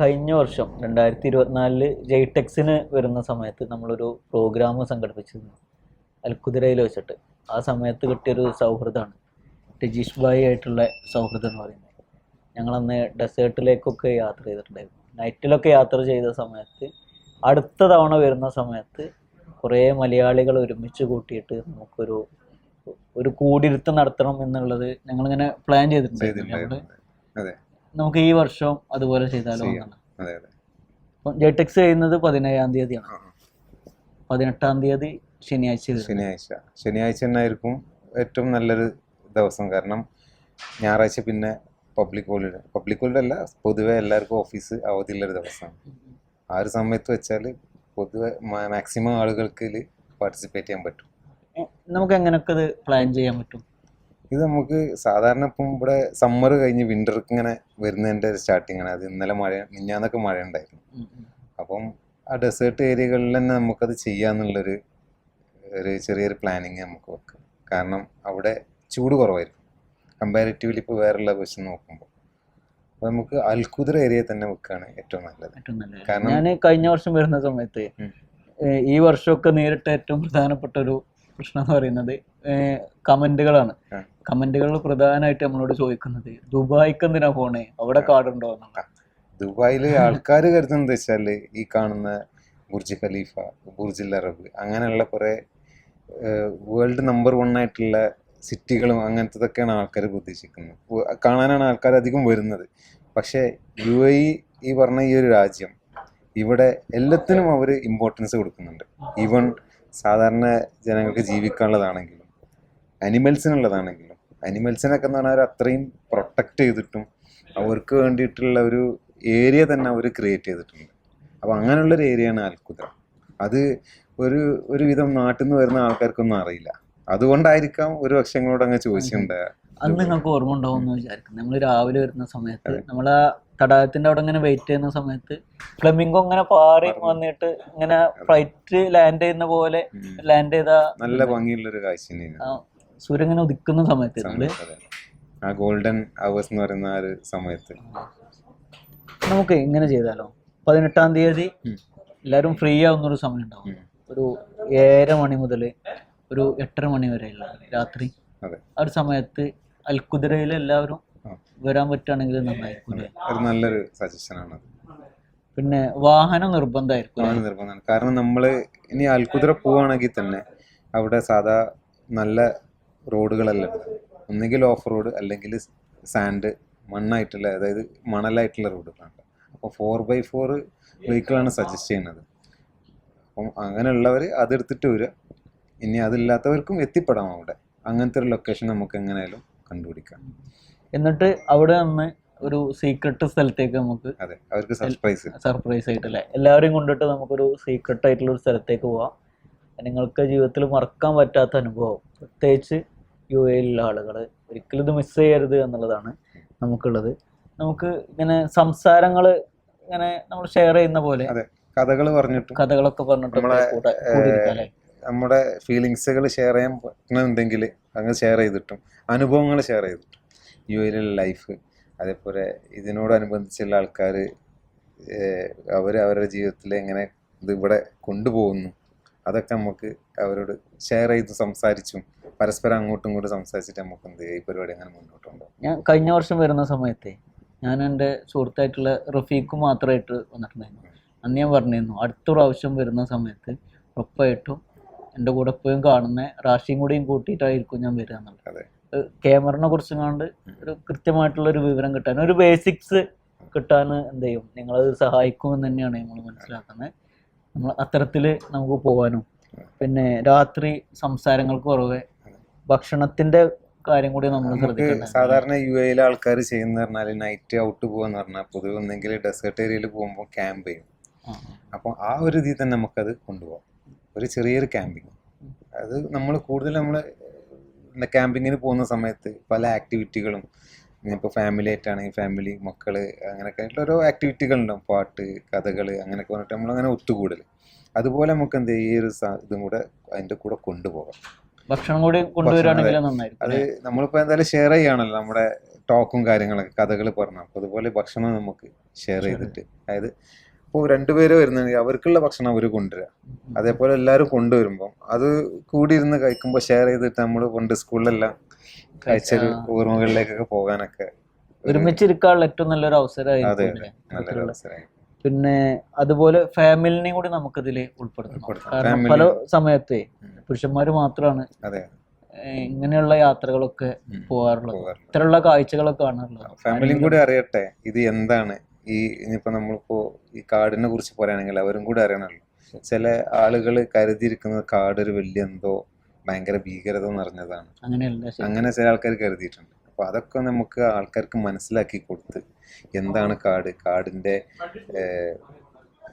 കഴിഞ്ഞ വർഷം രണ്ടായിരത്തി ഇരുപത്തിനാലിൽ ജെയ്ടെക്സിന് വരുന്ന സമയത്ത് നമ്മളൊരു പ്രോഗ്രാം സംഘടിപ്പിച്ചിരുന്നു. അൽക്കുതിരയിൽ വെച്ചിട്ട്. ആ സമയത്ത് കിട്ടിയൊരു സൗഹൃദമാണ്. രജീഷ് ഭായി ആയിട്ടുള്ള സൗഹൃദം എന്ന് പറയുന്നത്. ഞങ്ങളന്ന് ഡെസേർട്ടിലേക്കൊക്കെ യാത്ര ചെയ്തിട്ടുണ്ടായിരുന്നു. നൈറ്റിലൊക്കെ യാത്ര ചെയ്ത സമയത്ത് അടുത്ത തവണ വരുന്ന സമയത്ത് കുറേ മലയാളികൾ ഒരുമിച്ച് കൂട്ടിയിട്ട് നമുക്കൊരു ഒരു കൂടിയിരുത്തം നടത്തണം എന്നുള്ളത് ഞങ്ങളിങ്ങനെ പ്ലാൻ ചെയ്തിട്ടുണ്ടായിരുന്നു. ഞങ്ങൾ നമുക്ക് ഈ വർഷവും അതുപോലെ ചെയ്താലോ. എന്നാണ് ജെടെക്സ് ചെയ്യുന്നത് പതിനേഴാം തീയതിയാണ്. പതിനെട്ടാം തീയതി ശനിയാഴ്ച ശനിയാഴ്ച. ശനിയാഴ്ച തന്നെ ആയിരിക്കും ഏറ്റവും നല്ലൊരു ദിവസം. കാരണം ഞായറാഴ്ച പിന്നെ പബ്ലിക് ഹോളിഡേ പബ്ലിക് ഹോളിഡേ അല്ല പൊതുവെ എല്ലാവർക്കും ഓഫീസ് അവധിയുള്ളൊരു ദിവസമാണ് ആ ഒരു സമയത്ത് വെച്ചാൽ പൊതുവെ മാക്സിമം ആളുകൾക്ക് പാർട്ടിസിപ്പേറ്റ് ചെയ്യാൻ പറ്റും. നമുക്ക് എങ്ങനെയൊക്കെ ഇത് പ്ലാൻ ചെയ്യാൻ പറ്റും? ഇത് നമുക്ക് സാധാരണ ഇപ്പം ഇവിടെ സമ്മർ കഴിഞ്ഞ് വിന്റർക്ക് ഇങ്ങനെ വരുന്നതിന്റെ സ്റ്റാർട്ടിങ് ആണ്. അത് ഇന്നലെ മഴ മിഞ്ഞാന്നൊക്കെ മഴ ഉണ്ടായിരുന്നു. അപ്പം ആ ഡെസേർട്ട് ഏരിയകളിൽ തന്നെ നമുക്കത് ചെയ്യാന്നുള്ളൊരു ഒരു ചെറിയൊരു പ്ലാനിങ് നമുക്ക് വെക്കാം. കാരണം അവിടെ ചൂട് കുറവായിരിക്കും. കമ്പാരിറ്റീവ്ലി ഇപ്പോൾ വേറെയുള്ള വെച്ച് നോക്കുമ്പോൾ. അപ്പോൾ നമുക്ക് അൽക്കുതിര ഏരിയ തന്നെ വെക്കുകയാണ് ഏറ്റവും നല്ലത്. കാരണം- ഞാൻ കഴിഞ്ഞ വർഷം വരുന്ന സമയത്ത് ഈ വർഷമൊക്കെ നേരിട്ട ഏറ്റവും പ്രധാനപ്പെട്ട ഒരു പ്രശ്നം എന്ന് പറയുന്നത് കമന്റുകളാണ്. കമന്റുകൾ പ്രധാനമായിട്ട് നമ്മളോട് ചോദിക്കുന്നത് ദുബായിക്ക് എന്തിനാ പോണേ? അവിടെ കാടുണ്ടോ എന്നുള്ള ദുബായിൽ ആൾക്കാർ കരുതുന്നത് വെച്ചാൽ ഈ കാണുന്ന ബുർജ് ഖലീഫ ബുർജിൽ അറബ് അങ്ങനെയുള്ള കുറേ വേൾഡ് നമ്പർ വൺ ആയിട്ടുള്ള സിറ്റികളും അങ്ങനത്തതൊക്കെയാണ് ആൾക്കാർ പ്രതീക്ഷിക്കുന്നത്. കാണാനാണ് ആൾക്കാർ അധികം വരുന്നത്. പക്ഷേ യു എ ഈ പറഞ്ഞ ഈ ഒരു രാജ്യം ഇവിടെ എല്ലാത്തിനും അവർ ഇമ്പോർട്ടൻസ് കൊടുക്കുന്നുണ്ട്. ഈവൺ സാധാരണ ജനങ്ങൾക്ക് ജീവിക്കാനുള്ളതാണെങ്കിലും അനിമൽസിനുള്ളതാണെങ്കിലും അനിമൽസിനൊക്കെ എന്ന് പറഞ്ഞാൽ അവർ അത്രയും പ്രൊട്ടക്റ്റ് ചെയ്തിട്ടും അവർക്ക് വേണ്ടിയിട്ടുള്ള ഒരു ഏരിയ തന്നെ അവർ ക്രിയേറ്റ് ചെയ്തിട്ടുണ്ട്. അപ്പോൾ അങ്ങനെയുള്ളൊരു ഏരിയയാണ് അൽക്കുദ്ര അത് ഒരു ഒരുവിധം നാട്ടിൽ നിന്ന് വരുന്ന ആൾക്കാർക്കൊന്നും അറിയില്ല. അതുകൊണ്ടായിരിക്കാം ഒരു പക്ഷെ അങ്ങ് ചോദിച്ചിട്ടുണ്ട് അന്ന് നിങ്ങൾക്ക് ഓർമ്മ ഉണ്ടാവും എന്ന് വിചാരിക്കും നമ്മൾ രാവിലെ വരുന്ന സമയത്ത് നമ്മൾ ആ തടാകത്തിന്റെ അവിടെ ഇങ്ങനെ വെയിറ്റ് ചെയ്യുന്ന സമയത്ത് ഫ്ലമിംഗോ ഇങ്ങനെ പാറി വന്നിട്ട് ഇങ്ങനെ ഫ്ലൈറ്റ് ലാൻഡ് ചെയ്യുന്ന പോലെ ലാൻഡ് ചെയ്ത നല്ല ഭംഗിയുള്ള ഒരു കാഴ്ച സൂര്യൻ ഇങ്ങനെ ഉദിക്കുന്ന സമയത്ത്. ആ ഗോൾഡൻ അവേഴ്സ് എന്ന് പറയുന്ന ആ ഒരു സമയത്ത്. നമുക്ക് ഇങ്ങനെ ചെയ്താലോ? പതിനെട്ടാം തീയതി എല്ലാരും എല്ലാവരും ഫ്രീ ആവുന്ന ഒരു സമയം ഉണ്ടാവും ഒരു ഏഴര മണി മുതൽ ഒരു എട്ടര മണി വരെയുള്ള രാത്രി. ആ ഒരു സമയത്ത് അൽക്കുതിരയിൽ എല്ലാവരും വരാൻ പറ്റുകയാണെങ്കിൽ നന്നായിരിക്കും നല്ലൊരു സജഷനാണ് ആണ് പിന്നെ വാഹനം നിർബന്ധമായിരിക്കും വാഹനം നിർബന്ധമാണ്. കാരണം നമ്മൾ ഇനി അൽക്കുതിര പോവുകയാണെങ്കിൽ തന്നെ അവിടെ സാധാ നല്ല റോഡുകളല്ല. ഒന്നുകിൽ ഓഫ് റോഡ് അല്ലെങ്കിൽ സാൻഡ് മണ്ണായിട്ടുള്ള അതായത് മണലായിട്ടുള്ള റോഡുകളാണ്. അപ്പോൾ ഫോർ ബൈ ഫോർ വെഹിക്കിളാണ് സജസ്റ്റ് ചെയ്യുന്നത്. അപ്പം അങ്ങനെയുള്ളവർ അതെടുത്തിട്ട് വരിക. ഇനി അതില്ലാത്തവർക്കും എത്തിപ്പെടാം അവിടെ. അങ്ങനത്തെ ഒരു ലൊക്കേഷൻ നമുക്ക് എങ്ങനെയായാലും കണ്ടുപിടിക്കാം. എന്നിട്ട് അവിടെ നിന്ന് ഒരു സീക്രട്ട് സ്ഥലത്തേക്ക് നമുക്ക് അതെ അവർക്ക് സർപ്രൈസ് സർപ്രൈസ് ആയിട്ടല്ലേ? എല്ലാവരെയും കൊണ്ടിട്ട് നമുക്കൊരു സീക്രട്ട് ആയിട്ടുള്ള ഒരു സ്ഥലത്തേക്ക് പോവാം. നിങ്ങൾക്ക് ജീവിതത്തിൽ മറക്കാൻ പറ്റാത്ത അനുഭവം. പ്രത്യേകിച്ച് യു എയിലുള്ള ആളുകൾ ഒരിക്കലും ഇത് മിസ് ചെയ്യരുത് എന്നുള്ളതാണ് നമുക്കുള്ളത്. നമുക്ക് ഇങ്ങനെ സംസാരങ്ങൾ ഇങ്ങനെ നമ്മൾ ഷെയർ ചെയ്യുന്ന പോലെ കഥകൾ പറഞ്ഞിട്ട് കഥകളൊക്കെ പറഞ്ഞിട്ട് നമ്മുടെ ഫീലിങ്സുകൾ ഷെയർ ചെയ്യാൻ പറ്റണമെന്നുണ്ടെങ്കിൽ അങ്ങ് ഷെയർ ചെയ്തിട്ടും അനുഭവങ്ങൾ ഷെയർ ചെയ്തിട്ടും. യു എയിലുള്ള ലൈഫ് അതേപോലെ ഇതിനോടനുബന്ധിച്ചുള്ള ആൾക്കാർ അവർ അവരുടെ ജീവിതത്തിൽ എങ്ങനെ ഇത് കൊണ്ടുപോകുന്നു അതൊക്കെ നമുക്ക് അവരോട് ഷെയർ ചെയ്ത് സംസാരിച്ചും പരസ്പരം അങ്ങോട്ടും ഇങ്ങോട്ടും സംസാരിച്ചിട്ട് നമുക്ക് എന്ത് ഈ പരിപാടി അങ്ങനെ മുന്നോട്ട് കൊണ്ടുപോകും ഞാൻ കഴിഞ്ഞ വർഷം വരുന്ന സമയത്തെ ഞാൻ എന്റെ സുഹൃത്തായിട്ടുള്ള റഫീഖ് മാത്രമായിട്ട് വന്നിട്ടുണ്ടായിരുന്നു. അന്ന് ഞാൻ പറഞ്ഞിരുന്നു അടുത്ത പ്രാവശ്യം വരുന്ന സമയത്ത് ഉറപ്പായിട്ടും എന്റെ കൂടെ എപ്പോഴും കാണുന്ന റാഷിയും കൂടിയും കൂട്ടിയിട്ടായിരിക്കും ഞാൻ വരിക എന്നുള്ളത്. ക്യാമറിനെ കുറിച്ചും കണ്ട് ഒരു കൃത്യമായിട്ടുള്ള ഒരു വിവരം കിട്ടാൻ ഒരു ബേസിക്സ് കിട്ടാൻ എന്ത് ചെയ്യും? നിങ്ങളത് സഹായിക്കുമെന്ന് തന്നെയാണ് നമ്മൾ മനസ്സിലാക്കുന്നത്. നമ്മൾ അത്തരത്തിൽ നമുക്ക് പോകാനും പിന്നെ രാത്രി സംസാരങ്ങൾക്ക് കുറവ് ഭക്ഷണത്തിന്റെ കാര്യം കൂടി നമ്മൾ ശ്രദ്ധിക്കണം സാധാരണ യു എയിലെ ആൾക്കാർ ചെയ്യുന്ന പറഞ്ഞാൽ നൈറ്റ് ഔട്ട് പോകാന്ന് പറഞ്ഞാൽ പൊതുവെ ഒന്നെങ്കിൽ ഡെസേർട്ട് ഏരിയയിൽ പോകുമ്പോൾ ക്യാമ്പ് ചെയ്യും. അപ്പോൾ ആ ഒരു രീതി തന്നെ നമുക്കത് കൊണ്ടുപോകാം ഒരു ചെറിയൊരു ക്യാമ്പിങ് അത് നമ്മൾ കൂടുതൽ നമ്മൾ ക്യാമ്പിങ്ങിന് പോകുന്ന സമയത്ത് പല ആക്ടിവിറ്റികളും ഇപ്പോൾ ഫാമിലി ആയിട്ടാണെങ്കിൽ ഫാമിലി മക്കൾ അങ്ങനെയൊക്കെ ആയിട്ടുള്ള ഓരോ ആക്ടിവിറ്റികളുണ്ടാവും പാട്ട് കഥകൾ അങ്ങനെയൊക്കെ പറഞ്ഞിട്ട് നമ്മളങ്ങനെ ഒത്തുകൂടൽ അതുപോലെ നമുക്ക് എന്ത് ഈ ഒരു ഇതും കൂടെ അതിന്റെ കൂടെ കൊണ്ടുപോകാം. ഭക്ഷണം കൂടി കൊണ്ടുവരികയാണെങ്കിൽ അത്? നമ്മളിപ്പോൾ എന്തായാലും ഷെയർ ചെയ്യുകയാണല്ലോ. നമ്മുടെ ടോക്കും കാര്യങ്ങളൊക്കെ കഥകൾ പറഞ്ഞു. അപ്പോൾ അതുപോലെ ഭക്ഷണം നമുക്ക് ഷെയർ ചെയ്തിട്ട്. അതായത് ഇപ്പോൾ രണ്ടുപേര് വരുന്നുണ്ടെങ്കിൽ അവർക്കുള്ള ഭക്ഷണം അവർ കൊണ്ടുവരിക അതേപോലെ എല്ലാവരും കൊണ്ടുവരുമ്പോൾ അത് കൂടി ഇരുന്ന് കഴിക്കുമ്പോൾ ഷെയർ ചെയ്തിട്ട് നമ്മൾ പണ്ട് സ്കൂളിലെല്ലാം കഴിച്ചൊരു ഓർമ്മകളിലേക്കൊക്കെ പോകാനൊക്കെ ഒരുമിച്ചിരിക്കാനുള്ള ഏറ്റവും നല്ലൊരു അവസരമായിരിക്കും പിന്നെ അതുപോലെ ഫാമിലിനെയും കൂടി നമുക്കിതിൽ ഉൾപ്പെടുത്തണം. കാരണം പല സമയത്തെ പുരുഷന്മാർ മാത്രമാണ് ഇങ്ങനെയുള്ള യാത്രകളൊക്കെ. പോകാറുള്ളത്. ഇത്തരമുള്ള കാഴ്ചകളൊക്കെ കാണാറുള്ളത്. ഫാമിലിയും കൂടി അറിയട്ടെ ഇത് എന്താണ്? ഈ ഇനിയിപ്പോ നമ്മളിപ്പോ ഈ കാടിനെ കുറിച്ച് പറയുകയാണെങ്കിൽ അവരും കൂടെ അറിയണമല്ലോ. ചില ആളുകൾ കരുതിയിരിക്കുന്നത് കാട് ഒരു വലിയ എന്തോ ഭയങ്കര ഭീകരത നിറഞ്ഞതാണ് അങ്ങനെ ചില ആൾക്കാർ കരുതിയിട്ടുണ്ട്. അപ്പൊ അതൊക്കെ നമുക്ക് ആൾക്കാർക്ക് മനസ്സിലാക്കി കൊടുത്ത് എന്താണ് കാട് കാടിന്റെ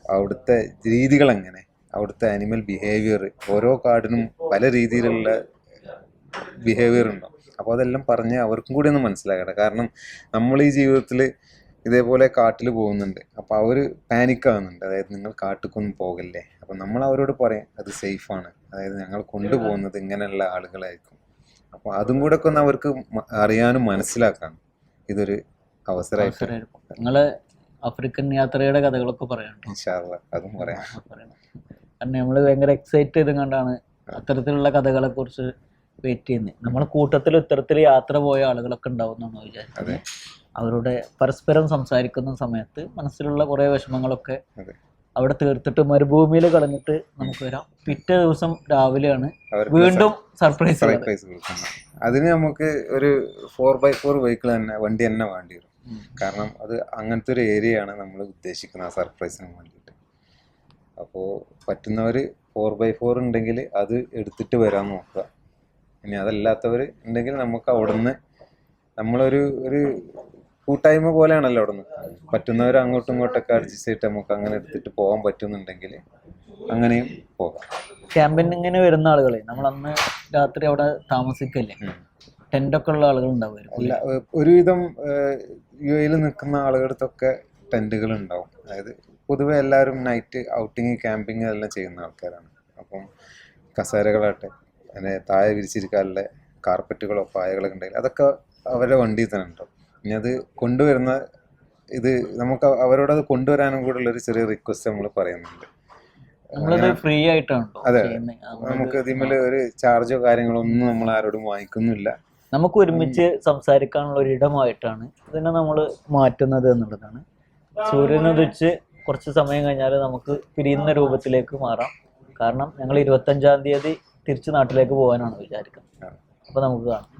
അവിടുത്തെ രീതികൾ എങ്ങനെ അവിടുത്തെ അനിമൽ ബിഹേവിയർ ഓരോ കാടിനും പല രീതിയിലുള്ള ബിഹേവിയർ ഉണ്ടാവും അപ്പോൾ അതെല്ലാം പറഞ്ഞ് അവർക്കും കൂടി ഒന്ന് മനസ്സിലാക്കണം കാരണം നമ്മൾ ഈ ജീവിതത്തിൽ ഇതേപോലെ കാട്ടിൽ പോകുന്നുണ്ട്. അപ്പോൾ അവർ പാനിക് ആവുന്നുണ്ട്. അതായത് നിങ്ങൾ കാട്ടിക്കൊന്നും പോകല്ലേ? അപ്പോൾ നമ്മൾ അവരോട് പറയാം അത് സേഫ് ആണ്. അതായത് ഞങ്ങൾ കൊണ്ടുപോകുന്നത് ഇങ്ങനെയുള്ള ആളുകളായിരിക്കും. അപ്പോൾ അതും കൂടെ ഒക്കെ ഒന്ന് അവർക്ക് അറിയാനും മനസ്സിലാക്കാനും ഇതൊരു അവസരമായിട്ട് നിങ്ങൾ ആഫ്രിക്കൻ യാത്രയുടെ കഥകളൊക്കെ പറയാനുണ്ടോ? അതും പറയാം. കാരണം നമ്മൾ ഭയങ്കര എക്സൈറ്റ് ചെയ്തും കണ്ടാണ് അത്തരത്തിലുള്ള കഥകളെ കുറിച്ച് വെയിറ്റ് ചെയ്യുന്നത് നമ്മളെ കൂട്ടത്തിൽ ഇത്തരത്തിൽ യാത്ര പോയ ആളുകളൊക്കെ ഉണ്ടാവുമെന്നാണ് അതെ വിചാരിക്കുന്നത്. അവരുടെ പരസ്പരം സംസാരിക്കുന്ന സമയത്ത് മനസ്സിലുള്ള കുറേ വിഷമങ്ങളൊക്കെ അവിടെ തീർത്തിട്ട് മരുഭൂമിയിൽ കളഞ്ഞിട്ട് നമുക്ക് വരാം. പിറ്റേ ദിവസം രാവിലെയാണ് വീണ്ടും സർപ്രൈസ് സർപ്രൈസ് കൊടുക്കുന്നത് അതിന് നമുക്ക് ഒരു ഫോർ ബൈ ഫോർ വെഹിക്കിൾ തന്നെ വണ്ടി തന്നെ വേണ്ടി വരും. കാരണം അത് അങ്ങനത്തെ ഒരു ഏരിയയാണ് നമ്മൾ ഉദ്ദേശിക്കുന്നത് ആ സർപ്രൈസിന് വേണ്ടിയിട്ട്. അപ്പോൾ പറ്റുന്നവർ ഫോർ ബൈ ഫോർ ഉണ്ടെങ്കിൽ അത് എടുത്തിട്ട് വരാൻ നോക്കുക. ഇനി അതല്ലാത്തവർ ഉണ്ടെങ്കിൽ നമുക്ക് അവിടുന്ന് നമ്മളൊരു ഒരു കൂട്ടായ്മ പോലെയാണല്ലോ അവിടെ നിന്ന് പറ്റുന്നവർ അങ്ങോട്ടും ഇങ്ങോട്ടൊക്കെ അഡ്ജസ്റ്റ് ചെയ്തിട്ട് നമുക്ക് അങ്ങനെ എടുത്തിട്ട് പോകാൻ പറ്റുന്നുണ്ടെങ്കിൽ അങ്ങനെയും പോകാം. ക്യാമ്പിങ്ങിന് വരുന്ന ആളുകളെ നമ്മൾ അന്ന് രാത്രി അവിടെ താമസിക്കല്ലേ. ഒക്കെ ഉള്ള ആളുകൾ ഉണ്ടാവും അല്ല ഒരുവിധം യു എയിൽ നിൽക്കുന്ന ആളുകൾക്കൊക്കെ ടെന്റുകൾ ഉണ്ടാവും. അതായത് പൊതുവെ എല്ലാവരും നൈറ്റ് ഔട്ടിങ് ക്യാമ്പിങ് എല്ലാം ചെയ്യുന്ന ആൾക്കാരാണ്. അപ്പം കസേരകളാട്ടെ പിന്നെ താഴെ വിരിച്ചിരിക്കാനുള്ള കാർപ്പറ്റുകളോ പായകളൊക്കെ ഉണ്ടെങ്കിൽ അതൊക്കെ അവരുടെ വണ്ടിയിൽ തന്നെ ഉണ്ടാവും. ഇനി അത് കൊണ്ടുവരുന്ന ഇത് നമുക്ക് അവരോട് അത് കൊണ്ടുവരാനും കൂടെ ഉള്ളൊരു ചെറിയ റിക്വസ്റ്റ് നമ്മൾ പറയുന്നുണ്ട്. ഫ്രീ ആയിട്ടാണ് അതെ. നമുക്ക് ഇതിമേൽ ഒരു ചാർജോ കാര്യങ്ങളോ ഒന്നും നമ്മൾ ആരോടും വാങ്ങിക്കുന്നില്ല. നമുക്ക് ഒരുമിച്ച് സംസാരിക്കാനുള്ള ഒരു ഇടമായിട്ടാണ് ഇതിനെ നമ്മൾ മാറ്റുന്നത് എന്നുള്ളതാണ്. സൂര്യൻ ഉദിച്ച് കുറച്ച് സമയം കഴിഞ്ഞാൽ നമുക്ക് പിരിയുന്ന രൂപത്തിലേക്ക് മാറാം. കാരണം ഞങ്ങൾ ഇരുപത്തഞ്ചാം തീയതി തിരിച്ച് നാട്ടിലേക്ക് പോകാനാണ് വിചാരിക്കുന്നത്. അപ്പോൾ നമുക്ക് കാണാം.